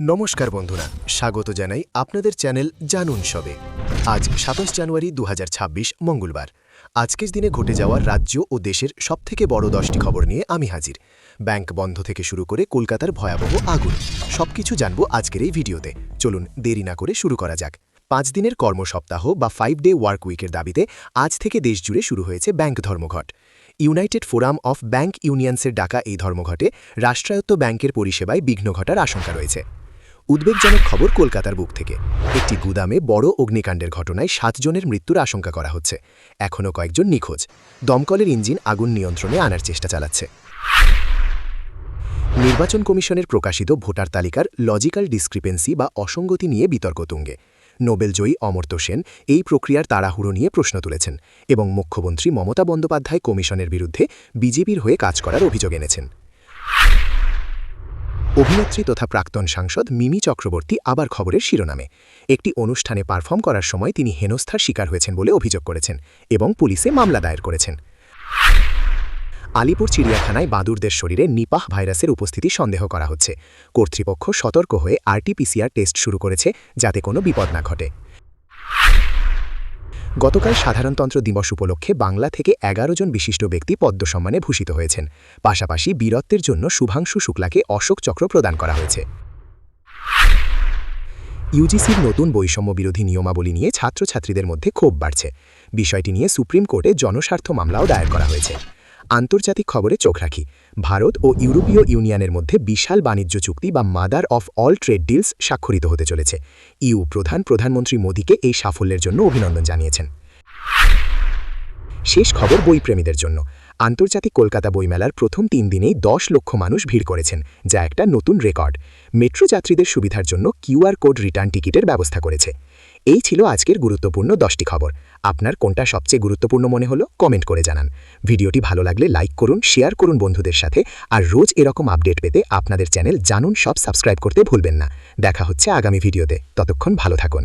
নমস্কার বন্ধুরা, স্বাগত জানাই আপনাদের চ্যানেল জানুন সবে। আজ সাতাশ জানুয়ারি দু হাজার ছাব্বিশ মঙ্গলবার। আজকের দিনে ঘটে যাওয়া রাজ্য ও দেশের সবথেকে বড় দশটি খবর নিয়ে আমি হাজির। ব্যাংক বন্ধ থেকে শুরু করে কলকাতার ভয়াবহ আগুন। সবকিছু জানব আজকের এই ভিডিওতে। চলুন দেরি না করে শুরু করা যাক। পাঁচ দিনের কর্মসপ্তাহ বা ফাইভ ডে ওয়ার্ক উইকের দাবিতে আজ থেকে দেশজুড়ে শুরু হয়েছে ব্যাংক ধর্মঘট। ইউনাইটেড ফোরাম অফ ব্যাংক ইউনিয়ন্সের ডাকা এই ধর্মঘটে রাষ্ট্রায়ত্ত ব্যাংকের পরিষেবায় বিঘ্ন ঘটার আশঙ্কা রয়েছে। উদ্বেগজনক খবর কলকাতার বুক থেকে। একটি গুদামে বড় অগ্নিকাণ্ডের ঘটনায় সাতজনের মৃত্যুর আশঙ্কা করা হচ্ছে। এখনও কয়েকজন নিখোঁজ। দমকলের ইঞ্জিন আগুন নিয়ন্ত্রণে আনার চেষ্টা চালাচ্ছে। নির্বাচন কমিশনের প্রকাশিত ভোটার তালিকার লজিক্যাল ডিসক্রিপেন্সি বা অসঙ্গতি নিয়ে বিতর্ক তুঙ্গে। নোবেলজয়ী অমর্ত্য সেন এই প্রক্রিয়ার তাড়াহুড়ো নিয়ে প্রশ্ন তুলেছেন এবং মুখ্যমন্ত্রী মমতা বন্দ্যোপাধ্যায় কমিশনের বিরুদ্ধে বিজেপির হয়ে কাজ করার অভিযোগ এনেছেন। অভিনেত্রী তথা প্রাক্তন সাংসদ মিমি চক্রবর্তী আবার খবরের শিরোনামে। একটি অনুষ্ঠানে পারফর্ম করার সময় তিনি হেনস্থার শিকার হয়েছেন বলে অভিযোগ করেছেন এবং পুলিশে মামলা দায়ের করেছেন। আলিপুর চিড়িয়াখানায় বাদুরদের শরীরে নিপাহ ভাইরাসের উপস্থিতি সন্দেহ করা হচ্ছে। কর্তৃপক্ষ সতর্ক হয়ে আরটিপিসিআর টেস্ট শুরু করেছে যাতে কোনো বিপদ না ঘটে। গতকাল সাধারণতন্ত্র দিবস উপলক্ষে বাংলা থেকে এগারো জন বিশিষ্ট ব্যক্তি পদ্ম সম্মানে ভূষিত হয়েছেন। পাশাপাশি বীরত্বের জন্য শুভাংশু শুক্লাকে অশোক চক্র প্রদান করা হয়েছে। ইউজিসির নতুন বৈষম্য বিরোধী নিয়মাবলী নিয়ে ছাত্রছাত্রীদের মধ্যে ক্ষোভ বাড়ছে। বিষয়টি নিয়ে সুপ্রিম কোর্টে জনস্বার্থ মামলাও দায়ের করা হয়েছে। আন্তর্জাতিক খবরে চোখ রাখি। ভারত ও ইউরোপীয় ইউনিয়নের মধ্যে বিশাল বাণিজ্য চুক্তি বা mother of all trade deals স্বাক্ষরিত হতে চলেছে। ইউ প্রধান প্রধানমন্ত্রী মোদীকে এই সাফল্যের জন্য অভিনন্দন জানিয়েছেন। শেষ খবর বইপ্রেমীদের জন্য। আন্তর্জাতিক কলকাতা বইমেলার প্রথম তিন দিনেই দশ লক্ষ মানুষ ভিড় করেছেন, যা একটা নতুন রেকর্ড। মেট্রো যাত্রীদের সুবিধার জন্য কিউআর কোড রিটার্ন টিকিটের ব্যবস্থা করেছে। এই ছিল আজকের গুরুত্বপূর্ণ দশটি খবর। আপনার কোনটা সবচেয়ে গুরুত্বপূর্ণ মনে হলো, কমেন্ট করে জানান। ভিডিওটি ভালো লাগলে লাইক করুন, শেয়ার করুন বন্ধুদের সাথে, আর রোজ এরকম আপডেট পেতে আপনাদের চ্যানেল জানুন সব সাবস্ক্রাইব করতে ভুলবেন না। দেখা হচ্ছে আগামী ভিডিওতে। ততক্ষণ ভালো থাকুন।